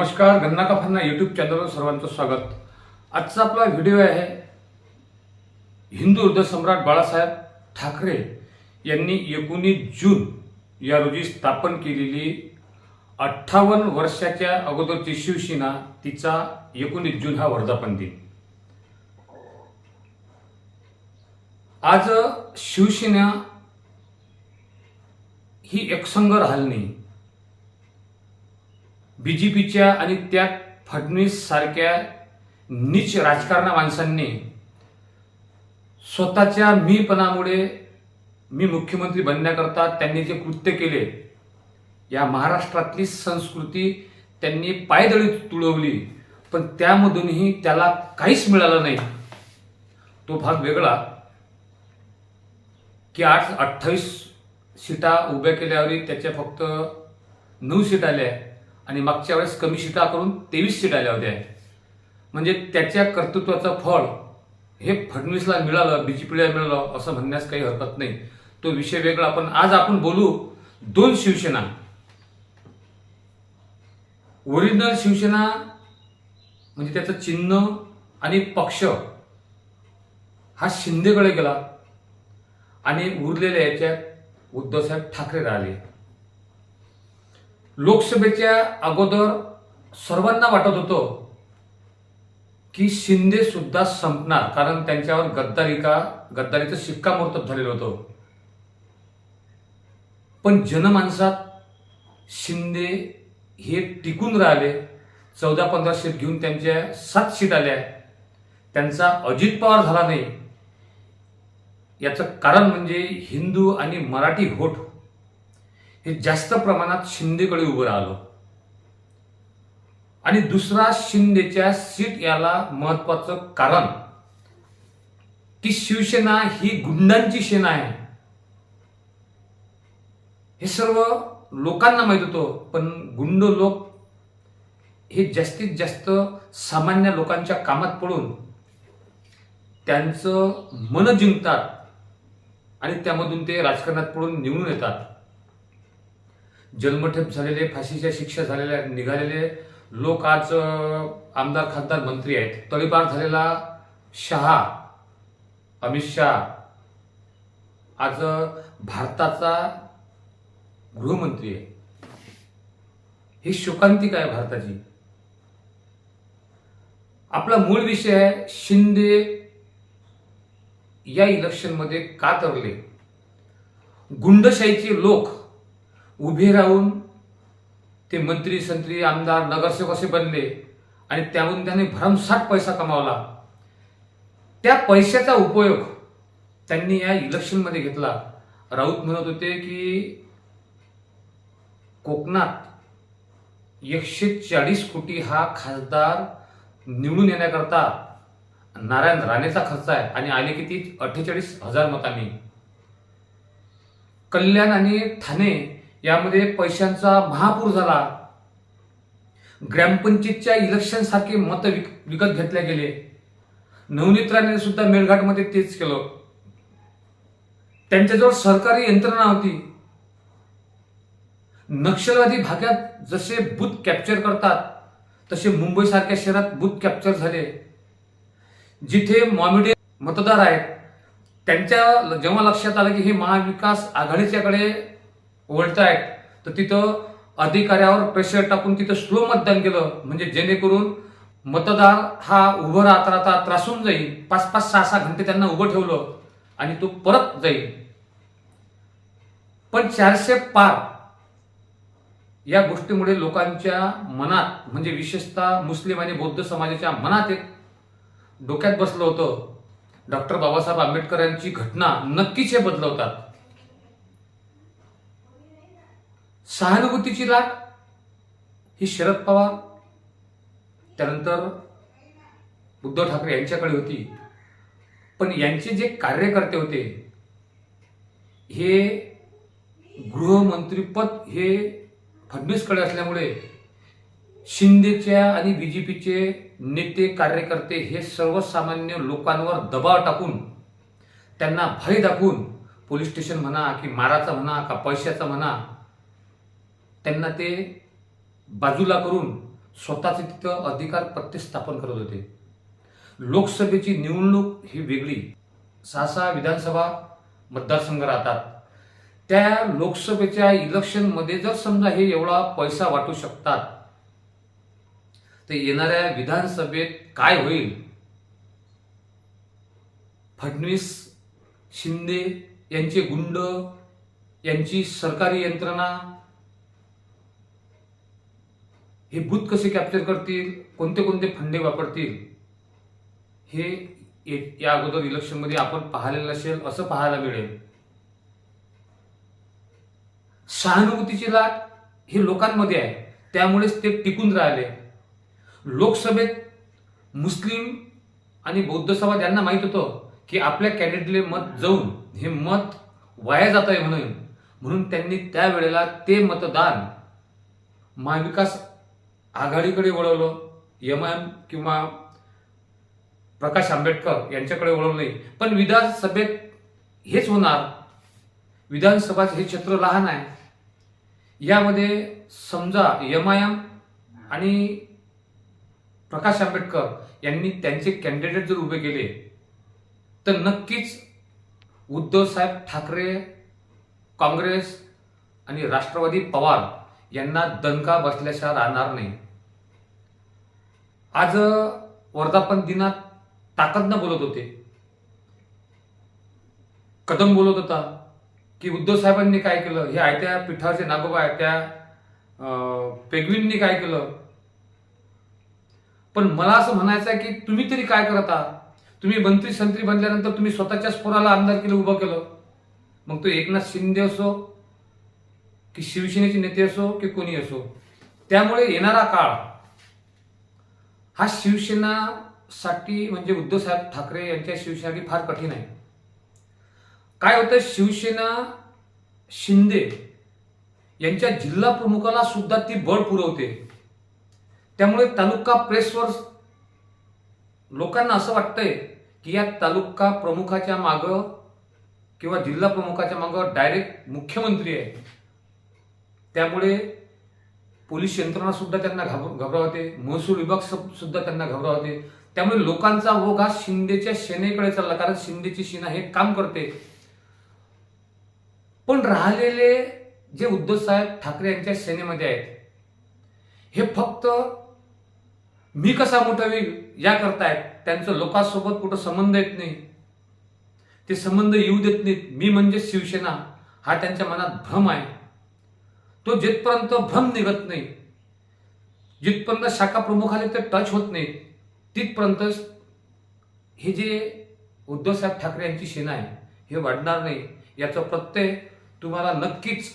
नमस्कार गन्ना का फन्ना यूट्यूब चॅनलवर सर्वांचं स्वागत. आजचा आपला व्हिडिओ आहे हिंदू हृदय सम्राट बाळासाहेब ठाकरे यांनी एकोणीस जून या रोजी स्थापन केलेली अठ्ठावन्न वर्षाच्या अगोदरची शिवसेना तिचा एकोणीस जून हा वर्धापन दिन. आज शिवसेना ही एकसंघ राहिली नाही. बी जे पीच्या आणि त्यात फडणवीस सारख्या नीच राजकारणा माणसांनी स्वतःच्या मीपणामुळे मी मुख्यमंत्री बनण्याकरता त्यांनी जे कृत्य केले या महाराष्ट्रातली संस्कृती त्यांनी पायदळी तुळवली पण त्यामधूनही त्याला काहीच मिळालं नाही. तो भाग वेगळा. की आठ अठ्ठावीस सीटा उभ्या केल्यावर त्याच्या फक्त नऊ सीट आल्या. आणि मागच्या वेळेस कमी शिटा करून तेवीस सीट आल्या होत्या. म्हणजे त्याच्या कर्तृत्वाचं फळ हे फडणवीसला मिळालं बीजेपीला मिळालं असं म्हणण्यास काही हरकत नाही. तो विषय वेगळा. पण आज आपण बोलू दोन शिवसेना. ओरिजिनल शिवसेना म्हणजे त्याचं चिन्ह आणि पक्ष हा शिंदेकडे गेला आणि उरलेल्या याच्यात उद्धवसाहेब ठाकरे राहिले. लोकसभेच्या अगोदर सर्वांना वाटत होतं की शिंदे सुद्धा संपणार कारण त्यांच्यावर गद्दारी का गद्दारीचं शिक्कामोर्तब झालेलं होतं. पण जनमानसात शिंदे हे टिकून राहिले. चौदा पंधरा सीट घेऊन त्यांच्या सात सीट आल्या. त्यांचा अजित पवार झाला नाही. याचं कारण म्हणजे हिंदू आणि मराठी व्होट हे जास्त प्रमाणात शिंदेकडे उभं राहिलं. आणि दुसरा शिंदेच्या सीट याला महत्वाचं कारण की शिवसेना ही गुंडांची सेना आहे. हे सर्व लोकांना माहीत होतं पण गुंड लोक हे जास्तीत जास्त सामान्य लोकांच्या कामात पडून त्यांचं मन जिंकतात आणि त्यामधून ते राजकारणात पडून निवडून येतात. जन्मठेप झालेले फाशीच्या शिक्षा झालेल्या निघालेले लोक आज आमदार खासदार मंत्री आहेत. तळीपार झालेला शहा अमित शहा आज भारताचा गृहमंत्री आहे. ही शोकांतिक आहे भारताची? आपला मूळ विषय आहे शिंदे या इलेक्शनमध्ये का तरले? गुंडशाहीचे लोक उभे राहून ते मंत्री संत्री आमदार नगरसेवक असे बनले आणि त्याहून त्याने भरमसाठ पैसा कमावला. त्या पैशाचा उपयोग त्यांनी या इलेक्शनमध्ये घेतला. राऊत म्हणत होते की कोकणात एकशे चाळीस कोटी हा खासदार निवडून येण्याकरता नारायण राणेचा खर्च आहे आणि आले किती? अठ्ठेचाळीस हजार मतांनी. कल्याण आणि ठाणे यामध्ये पैशांचा महापूर झाला. ग्रामपंचायतच्या इलेक्शन सारखे मत विकत घेतले गेले. नवनीत सुद्धा मेळघाटमध्ये तेच केलं. त्यांच्याजवळ सरकारी यंत्रणा होती. नक्षलवादी भागात जसे बूथ कॅप्चर करतात तसे मुंबई सारख्या शहरात बूथ कॅप्चर झाले. जिथे मॉमिडे मतदार आहेत त्यांच्या जेव्हा लक्षात आलं की हे महाविकास आघाडीच्याकडे वळत तर तिथं अधिकाऱ्यावर प्रेशर टाकून तिथं स्लो मतदान केलं. म्हणजे जेणेकरून मतदार हा उभं राहता राहता त्रासून जाईल. पाच पाच सहा सहा घंटे त्यांना उभं ठेवलं आणि तो परत जाईल. पण चारशे पार या गोष्टीमुळे लोकांच्या मनात म्हणजे विशेषतः मुस्लिम आणि बौद्ध समाजाच्या मनात एक डोक्यात बसलं होतं. डॉक्टर बाबासाहेब आंबेडकर यांची घटना नक्कीच हे बदलवतात. सहानुभूतीची लाट ही शरद पवार त्यानंतर उद्धव ठाकरे यांच्याकडे होती. पण यांचे जे कार्यकर्ते होते हे गृहमंत्रीपद हे फडणवीसकडे असल्यामुळे शिंदेच्या आणि बी जे पीचे नेते कार्यकर्ते हे सर्वसामान्य लोकांवर दबाव टाकून त्यांना भय दाखवून पोलीस स्टेशन म्हणा की माराचा म्हणा का पैशाचा म्हणा त्यांना ते बाजूला करून स्वतःचे तिथं अधिकार प्रत्यस्थापन करत होते. लोकसभेची निवडणूक ही वेगळी. सहा सहा विधानसभा मतदारसंघ राहतात. त्या लोकसभेच्या इलेक्शनमध्ये जर समजा हे एवढा पैसा वाटू शकतात तर येणाऱ्या विधानसभेत काय होईल? फडणवीस शिंदे यांचे गुंड यांची सरकारी यंत्रणा हे भूत कसे कॅप्चर करतील? कोणते कोणते फंडे वापरतील? हे ये- या अगोदर इलेक्शनमध्ये आपण पाहिलेलं असेल असं पाहायला मिळेल. सहानुभूतीची लाट हे लोकांमध्ये आहे. त्यामुळेच ते टिकून राहिले. लोकसभेत मुस्लिम आणि बौद्ध समाज यांना माहीत होतं की आपल्या कॅन्डिडेटले मत जाऊन हे मत वाया जात आहे म्हणून. म्हणून त्यांनी त्यावेळेला ते मतदान महाविकास आघाडीकडे वळवलं. एम एम किंवा प्रकाश आंबेडकर यांच्याकडे वळवलं नाही. पण विधानसभेत हेच होणार. विधानसभाचं हे क्षेत्र लहान आहे. यामध्ये समजा एम आय एम आणि प्रकाश आंबेडकर यांनी त्यांचे कॅन्डिडेट जर उभे केले तर नक्कीच उद्धव साहेब ठाकरे काँग्रेस आणि राष्ट्रवादी पवार यांना दणका बसल्याशिवाय राहणार नाही. आज वर्धापन दिनात ताकदनं बोलत होते. कदम बोलत होता की उद्धव साहेबांनी काय केलं? हे आयत्या पिठाचे नागोबा आहे त्या पेगवींनी काय केलं? पण मला असं म्हणायचं आहे की तुम्ही तरी काय करत? आहात तुम्ही मंत्री संत्री बनल्यानंतर तुम्ही स्वतःच्याच पोराला आमदार केलं उभं केलं. मग तो एकनाथ शिंदे असो की शिवसेनेचे नेते असो की कोणी असो त्यामुळे येणारा काळ हा शिवसेनासाठी म्हणजे उद्धव साहेब ठाकरे यांच्या शिवसेनेसाठी फार कठीण आहे. काय होतं? शिवसेना शिंदे यांच्या जिल्हा प्रमुखाला सुद्धा ती बळ पुरवते. त्यामुळे तालुका प्रेसवर लोकांना असं वाटतंय की या तालुका प्रमुखाच्या मागं किंवा जिल्हा प्रमुखाच्या मागं डायरेक्ट मुख्यमंत्री आहे. त्यामुळे पोलीस यंत्रणा सुद्धा त्यांना घाब घबरावते. महसूल विभाग सुद्धा त्यांना घबरावते. त्यामुळे लोकांचा ओघ हा शिंदेच्या सेनेकडे चालला कारण शिंदेची सेना हे काम करते. पण राहिलेले जे उद्धव साहेब ठाकरे यांच्या सेनेमध्ये आहेत हे फक्त मी कसा मोठा होईल या करतायत त्यांचं लोकांसोबत कुठं संबंध येत नाही. ते संबंध येऊ देत नाहीत. मी म्हणजे शिवसेना हा त्यांच्या मनात भ्रम आहे. तो जिथपर्यंत भ्रम निघत नाही जिथपर्यंत शाखा प्रमुखाले ते टच होत नाही तिथपर्यंत हे जे उद्धवसाहेब ठाकरे यांची सेना आहे हे वाढणार नाही याचा प्रत्यय तुम्हाला नक्कीच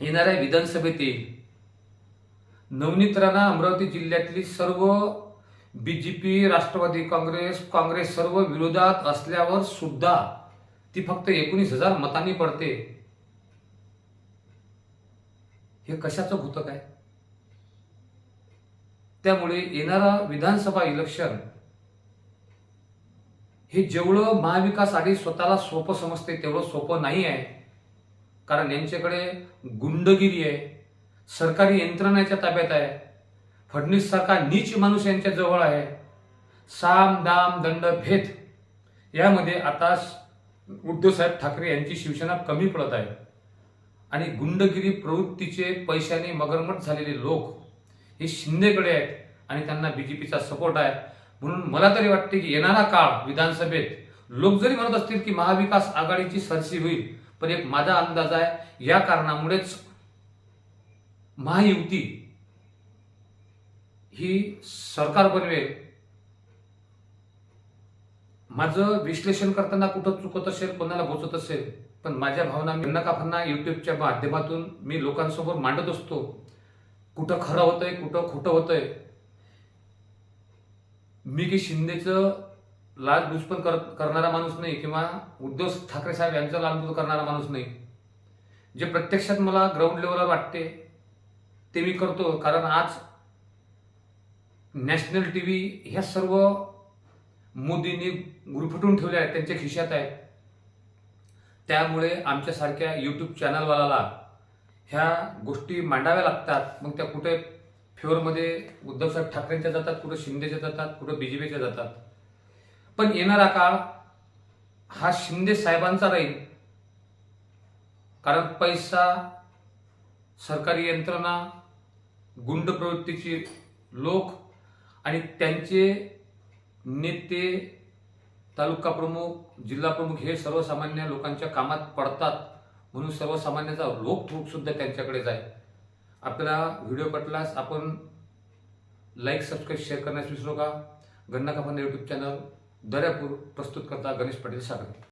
येणाऱ्या विधानसभेत येईल. नवनीत राणा अमरावती जिल्ह्यातली सर्व बीजेपी राष्ट्रवादी काँग्रेस काँग्रेस सर्व विरोधात असल्यावर सुद्धा ती फक्त एकोणीस हजार मतांनी पडते. हे कशाचं भूतक आहे? त्यामुळे येणारा विधानसभा इलेक्शन हे जेवढं महाविकास आघाडी स्वतःला सोपं समजते तेवढं सोपं नाही आहे. कारण यांच्याकडे गुंडगिरी आहे सरकारी यंत्रणाच्या ताब्यात आहे फडणवीस सारखा नीच माणूस यांच्या जवळ आहे. साम दाम दंड भेद यामध्ये आता उद्धवसाहेब ठाकरे यांची शिवसेना कमी पडत आहे. आणि गुंडगिरी प्रवृत्तीचे पैशाने मगरमट झालेले लोक हे शिंदेकडे आहेत आणि त्यांना बीजेपीचा सपोर्ट आहे. म्हणून मला तरी वाटते की येणारा काळ विधानसभेत लोक जरी म्हणत असतील की महाविकास आघाडीची सरशी होईल पण एक माझा अंदाज आहे या कारणामुळेच महायुती ही सरकार बनवेल माझं विश्लेषण करताना कुठं चुकत असेल कोणाला बोचत असेल पण माझ्या भावना मी नकाफांना युट्यूबच्या माध्यमातून मी लोकांसमोर मांडत असतो. कुठं खरं होतंय कुठं खोटं होतंय. मी की शिंदेचं लाल दुष्पन कर करणारा माणूस नाही किंवा उद्धव ठाकरे साहेब यांचं लाल करणारा माणूस नाही. जे प्रत्यक्षात मला ग्राउंड लेवलवर वाटते ते मी करतो. कारण आज नॅशनल टी व्ही ह्या सर्व मोदींनी गुरफटून ठेवल्या आहेत त्यांच्या खिशात आहेत. त्यामुळे आमच्यासारख्या यूट्यूब चॅनलवाल्याला ह्या गोष्टी मांडाव्या लागतात. मग त्या कुठे फेवरमध्ये उद्धवसाहेब ठाकरेंच्या जातात कुठं शिंदेच्या जातात कुठं बी जे पीच्या जातात. पण येणारा काळ हा शिंदे साहेबांचा राहील. कारण पैसा सरकारी यंत्रणा गुंड प्रवृत्तीची लोक आणि त्यांचे नेते तालुका प्रमुख जिल्हा प्रमुख हे सर्वसामान्य लोकांच्या कामात पडतात. म्हणून सर्वसामान्याचा रोखोक सुद्धा त्यांच्याकडेच आहे आपल्याला व्हिडिओ पटलास आपण लाईक सबस्क्राईब शेअर करण्यास विसरू का गन्ना कापण यूट्यूब चॅनल दर्यापूर प्रस्तुत करता गणेश पाटील सागर.